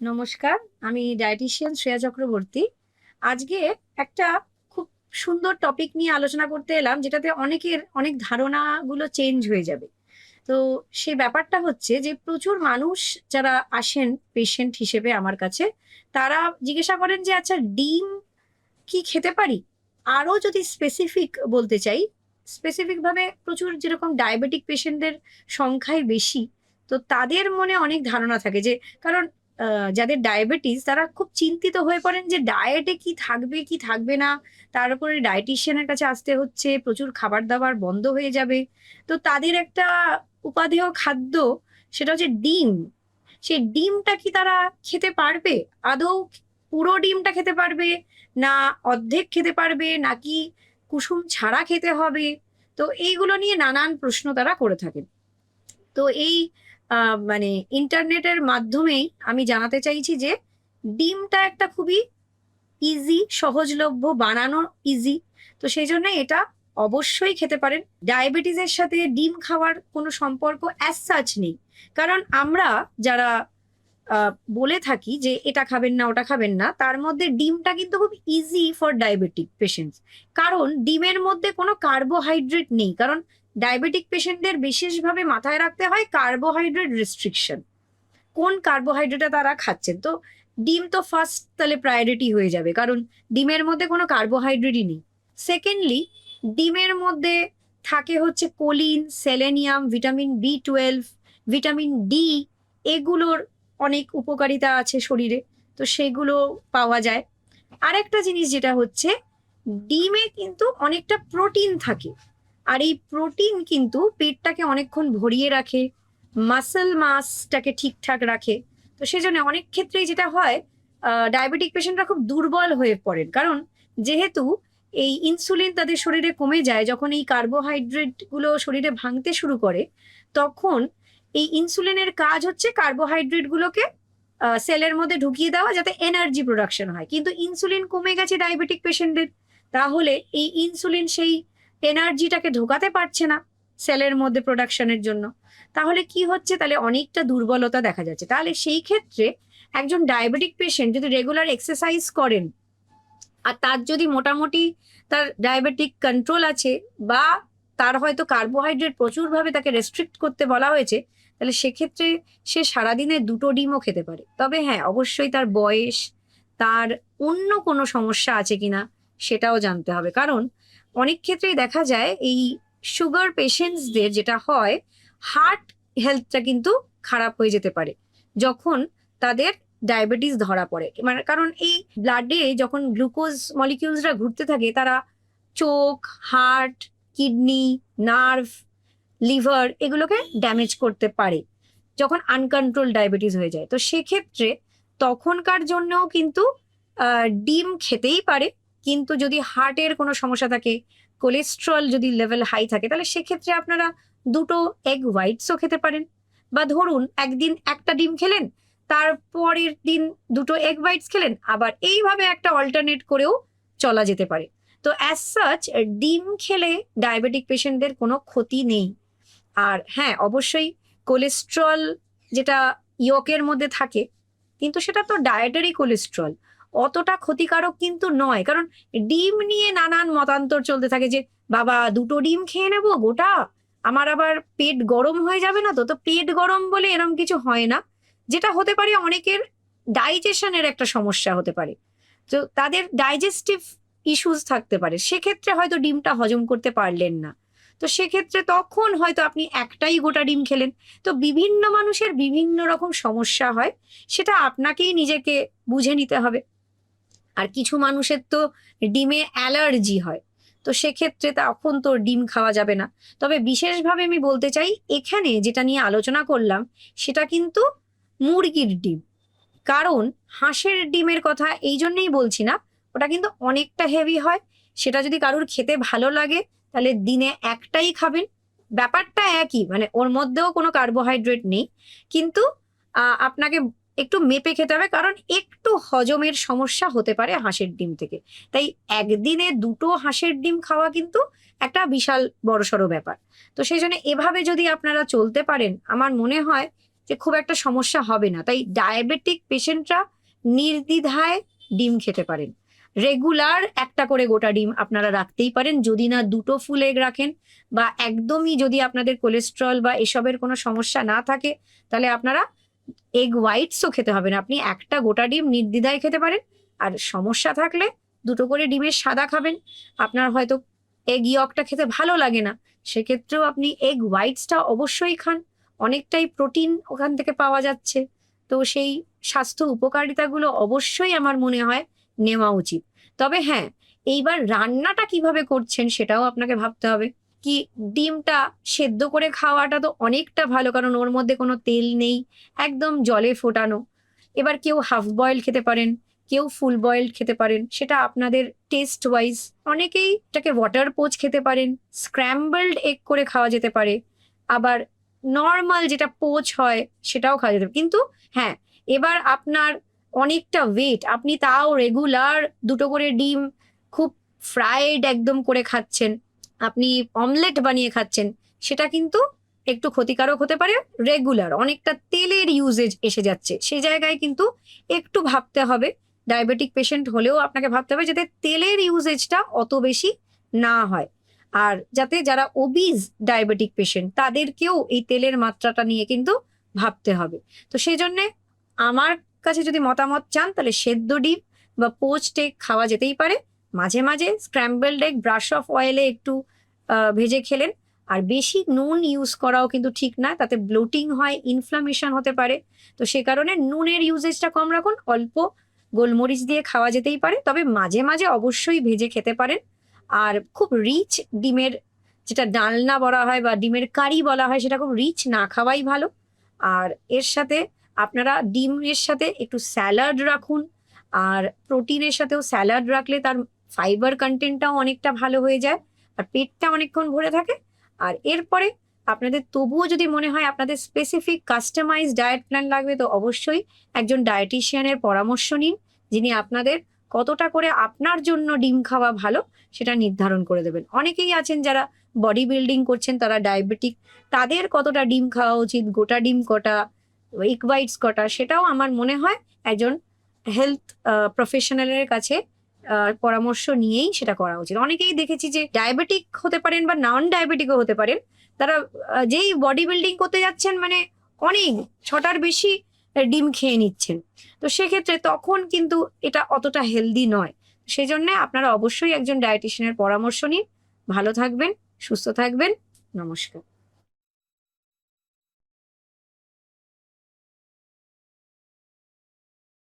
নমস্কার, আমি ডায়েটিশিয়ান শ্রেয়া চক্রবর্তী। আজকে একটা খুব সুন্দর টপিক নিয়ে আলোচনা করতে এলাম, যেটাতে অনেকের অনেক ধারণাগুলো চেঞ্জ হয়ে যাবে। তো সে ব্যাপারটা হচ্ছে যে, প্রচুর মানুষ যারা আসেন পেশেন্ট হিসেবে আমার কাছে, তারা জিজ্ঞাসা করেন যে আচ্ছা ডিম কি খেতে পারি? আরও যদি স্পেসিফিক বলতে চাই স্পেসিফিকভাবে প্রচুর যেরকম ডায়াবেটিক পেশেন্টদের সংখ্যাই বেশি, তো তাদের মনে অনেক ধারণা থাকে যে, কারণ যাদের ডায়াবেটিস তারা খুব চিন্তিত হয়ে পড়েন যে ডায়েটে কি থাকবে কি থাকবে না। তার উপরে ডায়েটিশিয়ানের কাছে আসতে হচ্ছে, প্রচুর খাবার দাবার বন্ধ হয়ে যাবে। তো তাদের একটা উপাদেয় খাদ্য, সেটা হচ্ছে ডিম। সেই ডিমটা কি তারা খেতে পারবে? আদৌ পুরো ডিমটা খেতে পারবে? না অর্ধেক খেতে পারবে? নাকি কুসুম ছাড়া খেতে হবে? তো এইগুলো নিয়ে নানান প্রশ্ন তারা করে থাকেন। তো এই মানে ইন্টারনেটের মাধ্যমেই আমি জানাতে চাইছি যে ডিমটা একটা খুবই ইজি সহজলভ্য, বানানো ইজি তো সেই জন্য এটা অবশ্যই খেতে পারেন। ডায়াবেটিসের সাথে ডিম খাওয়ার কোনো সম্পর্ক অ্যাজ সাচ নেই। কারণ আমরা যারা বলে থাকি যে এটা খাবেন না, ওটা খাবেন না, তার মধ্যে ডিমটা কিন্তু খুব ইজি ফর ডায়াবেটিক পেশেন্টস কারণ ডিমের মধ্যে কোনো কার্বোহাইড্রেট নেই। কারণ ডায়াবেটিক পেশেন্টদের বিশেষভাবে মাথায় রাখতে হয় কার্বোহাইড্রেট রেস্ট্রিকশন কোন কার্বোহাইড্রেটটা তারা খাচ্ছেন তো ডিম তো ফার্স্ট তাহলে প্রায়োরিটি হয়ে যাবে, কারণ ডিমের মধ্যে কোনো কার্বোহাইড্রেটই নেই। সেকেন্ডলি ডিমের মধ্যে থাকে হচ্ছে choline selenium vitamin B twelve vitamin D এগুলোর অনেক উপকারিতা আছে শরীরে, তো সেগুলো পাওয়া যায়। আরেকটা জিনিস যেটা হচ্ছে, ডিমে কিন্তু অনেকটা প্রোটিন থাকে। আর এই প্রোটিন কিন্তু পেটটাকে অনেকক্ষণ ভরিয়ে রাখে মাসেল মাসটাকে ঠিকঠাক রাখে। তো সেজন্য অনেক ক্ষেত্রেই যেটা হয় ডায়াবেটিক পেশেন্টরা খুব দুর্বল হয়ে পড়েন। কারণ যেহেতু এই ইনসুলিন তাদের শরীরে কমে যায়, যখন এই কার্বোহাইড্রেটগুলো শরীরে ভাঙতে শুরু করে, তখন এই ইনসুলিনের কাজ হচ্ছে কার্বোহাইড্রেটগুলোকে সেলের মধ্যে ঢুকিয়ে দেওয়া যাতে এনার্জি প্রোডাকশন হয়। কিন্তু ইনসুলিন কমে গেছে ডায়াবেটিক পেশেন্টদের তাহলে এই ইনসুলিন সেই এনার্জিটাকে ঢোকাতে পারছে না সেলের মধ্যে প্রোডাকশনের জন্য। তাহলে কি হচ্ছে? তাহলে অনেকটা দুর্বলতা দেখা যাচ্ছে। তাহলে সেই ক্ষেত্রে একজন ডায়াবেটিক পেশেন্ট যদি রেগুলার এক্সারসাইজ করেন, আর তার যদি মোটামুটি তার ডায়াবেটিক কন্ট্রোল আছে বা তার হয়তো কার্বোহাইড্রেট প্রচুরভাবে তাকে রেস্ট্রিক্ট করতে বলা হয়েছে, তাহলে সেক্ষেত্রে সে সারাদিনে দুটো ডিমও খেতে পারে। তবে হ্যাঁ অবশ্যই তার বয়স, তার অন্য কোনো সমস্যা আছে কিনা সেটাও জানতে হবে। কারণ অনেক ক্ষেত্রেই দেখা যায় এই সুগার পেশেন্টসদের যেটা হয় হার্ট হেলথটা কিন্তু খারাপ হয়ে যেতে পারে। যখন তাদের ডায়াবেটিস ধরা পড়ে। মানে কারণ এই ব্লাডে যখন গ্লুকোজ মলিকিউলসরা ঘুরতে থাকে, তারা চোখ হার্ট কিডনি নার্ভ লিভার এগুলোকে ড্যামেজ করতে পারে। যখন আনকন্ট্রোল ডায়াবেটিস হয়ে যায়। তো সেক্ষেত্রে তখনকার জন্যও কিন্তু ডিম খেতেই পারে। কিন্তু যদি হার্টের কোনো সমস্যা থাকে কোলেস্ট্রল যদি লেভেল হাই থাকে, তাহলে সেক্ষেত্রে আপনারা দুটো এগ হোয়াইটসও খেতে পারেন। বা ধরুন একদিন একটা ডিম খেলেন, তারপরের দিন দুটো এগ হোয়াইটস খেলেন, আবার এইভাবে একটা অল্টারনেট করেও চলা যেতে পারে। তো অ্যাজ সাচ ডিম খেলে ডায়াবেটিক পেশেন্টদের কোনো ক্ষতি নেই। আর হ্যাঁ অবশ্যই কোলেস্ট্রল যেটা ইয়কের মধ্যে থাকে, কিন্তু সেটা তো ডায়েটারি কোলেস্ট্রল অতটা ক্ষতিকারক কিন্তু নয়। কারণ ডিম নিয়ে নানান মতান্তর চলতে থাকে যে, বাবা, দুটো ডিম খেয়ে নেব, গোটা? আমার আবার পেট গরম হয়ে যাবে না তো? তো পেট গরম বলে এরম কিছু হয় না। যেটা হতে পারে অনেকের ডাইজেশনের একটা সমস্যা হতে পারে। তো তাদের ডাইজেস্টিভ ইস্যুস থাকতে পারে। সেক্ষেত্রে হয়তো ডিমটা হজম করতে পারলেন না। তো সেক্ষেত্রে তখন হয়তো আপনি একটাই গোটা ডিম খেলেন। তো বিভিন্ন মানুষের বিভিন্ন রকম সমস্যা হয়। সেটা আপনাকেই নিজেকে বুঝে নিতে হবে। আর কিছু মানুষের তো ডিমে অ্যালার্জি হয়। তো সেক্ষেত্রে তখন তো ডিম খাওয়া যাবে না। তবে বিশেষভাবে আমি বলতে চাই, এখানে যেটা নিয়ে আলোচনা করলাম, সেটা কিন্তু মুরগির ডিম। কারণ হাঁসের ডিমের কথা এই জন্যেই বলছি না, ওটা কিন্তু অনেকটা হেভি হয়। সেটা যদি কারুর খেতে ভালো লাগে, তাহলে দিনে একটাই খাবেন। ব্যাপারটা একই মানে ওর মধ্যেও কোনো কার্বোহাইড্রেট নেই। কিন্তু আপনাকে একটু মেপে খেতে হবে, কারণ একটু হজমের সমস্যা হতে পারে হাঁসের ডিম থেকে। তাই একদিনে দুটো হাঁসের ডিম খাওয়া কিন্তু একটা বিশাল বড়সড় ব্যাপার। তো সেই জন্য এভাবে যদি আপনারা চলতে পারেন, আমার মনে হয় যে খুব একটা সমস্যা হবে না। তাই ডায়াবেটিক পেশেন্টরা নির্দ্বিধায় ডিম খেতে পারেন। রেগুলার একটা করে গোটা ডিম আপনারা রাখতেই পারেন, যদি না দুটো ফুল এগ রাখেন বা একদমই যদি আপনাদের কোলেস্ট্রল বা এসবের কোনো সমস্যা না থাকে, তাহলে আপনারা এগ হোয়াইটসও খেতে হবে না। আপনি একটা গোটা ডিম নির্দ্বিধায় খেতে পারেন। আর সমস্যা থাকলে দুটো করে ডিমের সাদা খাবেন। আপনার হয়তো এগ ইয়কটা খেতে ভালো লাগে না। সেক্ষেত্রেও আপনি এগ হোয়াইটসটা অবশ্যই খান। অনেকটাই প্রোটিন ওখান থেকে পাওয়া যাচ্ছে। তো সেই স্বাস্থ্য উপকারিতাগুলো অবশ্যই আমার মনে হয় নেওয়া উচিত। তবে হ্যাঁ এইবার রান্নাটা কীভাবে করছেন সেটাও আপনাকে ভাবতে হবে। কি ডিমটা সেদ্ধ করে খাওয়াটা তো অনেকটা ভালো, কারণ ওর মধ্যে কোনো তেল নেই, একদম জলে ফোটানো। এবার কেউ হাফ বয়েল খেতে পারেন, কেউ ফুল বয়েলড খেতে পারেন, সেটা আপনাদের টেস্ট ওয়াইজ অনেকেই এটাকে ওয়াটার পোচ খেতে পারেন স্ক্র্যাম্বলড এগ করে খাওয়া যেতে পারে, আবার নর্মাল যেটা পোচ হয় সেটাও খাওয়া যেতে পারে। কিন্তু হ্যাঁ এবার আপনার অনেকটা ওয়েট আপনি তাও রেগুলার দুটো করে ডিম খুব ফ্রাইড একদম করে খাচ্ছেন আপনি অমলেট বানিয়ে খাচ্ছেন, সেটা কিন্তু একটু ক্ষতিকারক হতে পারে। রেগুলার, অনেকটা তেলের ইউজেজ এসে যাচ্ছে। সেই জায়গায় কিন্তু একটু ভাবতে হবে। ডায়াবেটিক পেশেন্ট হলেও আপনাকে ভাবতে হবে যাতে তেলের ইউজেজটা অত বেশি না হয়। আর যাতে যারা ওবিজ ডায়াবেটিক পেশেন্ট তাদেরকেও এই তেলের মাত্রাটা নিয়ে কিন্তু ভাবতে হবে। তো সেই জন্যে আমার কাছে যদি মতামত চান, তাহলে সেদ্ধ ডিম বা এগ খাওয়া যেতেই পারে। মাঝে মাঝে স্ক্র্যাম্বলড এগ ব্রাশ অফ অয়েলে একটু ভেজে খেলেন। আর বেশি নুন ইউজ করাও কিন্তু ঠিক না, তাতে ব্লোটিং হয় ইনফ্লামেশন হতে পারে। তো সে কারণে নুনের ইউজেজটা কম রাখুন, অল্প গোলমরিচ দিয়ে খাওয়া যেতেই পারে। তবে মাঝে মাঝে অবশ্যই ভেজে খেতে পারেন। আর খুব রিচ ডিমের যেটা ডালনা বলা হয় বা ডিমের কারি বলা হয়, সেটা খুব রিচ না খাওয়াই ভালো। আর এর সাথে আপনারা ডিমের সাথে একটু স্যালাড রাখুন। আর প্রোটিনের সাথেও স্যালাড রাখলে তার ফাইবার কন্টেন্টটাও অনেকটা ভালো হয়ে যায়, আর পেটটা অনেকক্ষণ ভরে থাকে। আর এরপরে আপনাদের তবুও যদি মনে হয় আপনাদের স্পেসিফিক কাস্টমাইজ ডায়েট প্ল্যান লাগবে, তো অবশ্যই একজন ডায়েটিশিয়ানের পরামর্শ নিন, যিনি আপনাদের কতটা করে আপনার জন্য ডিম খাওয়া ভালো সেটা নির্ধারণ করে দেবেন। অনেকেই আছেন যারা বডি বিল্ডিং করছেন, তারা ডায়াবেটিক তাদের কতটা ডিম খাওয়া উচিত, গোটা ডিম কটা উইক হোয়াইটস কটা, সেটাও আমার মনে হয় একজন হেলথ প্রফেশনালের কাছে পরামর্শ নিয়েই সেটা করা উচিত। অনেকেই দেখেছি যে ডায়াবেটিক হতে পারেন বা নন ডায়াবেটিকও হতে পারেন, তারা যেই বডি বিল্ডিং করতে যাচ্ছেন মানে অনেক, ছটার বেশি ডিম খেয়ে নিচ্ছেন। তো সেক্ষেত্রে তখন কিন্তু এটা অতটা হেলদি নয়। সেই জন্য আপনারা অবশ্যই একজন ডায়েটিশিয়ানের পরামর্শ নিন। ভালো থাকবেন, সুস্থ থাকবেন। নমস্কার।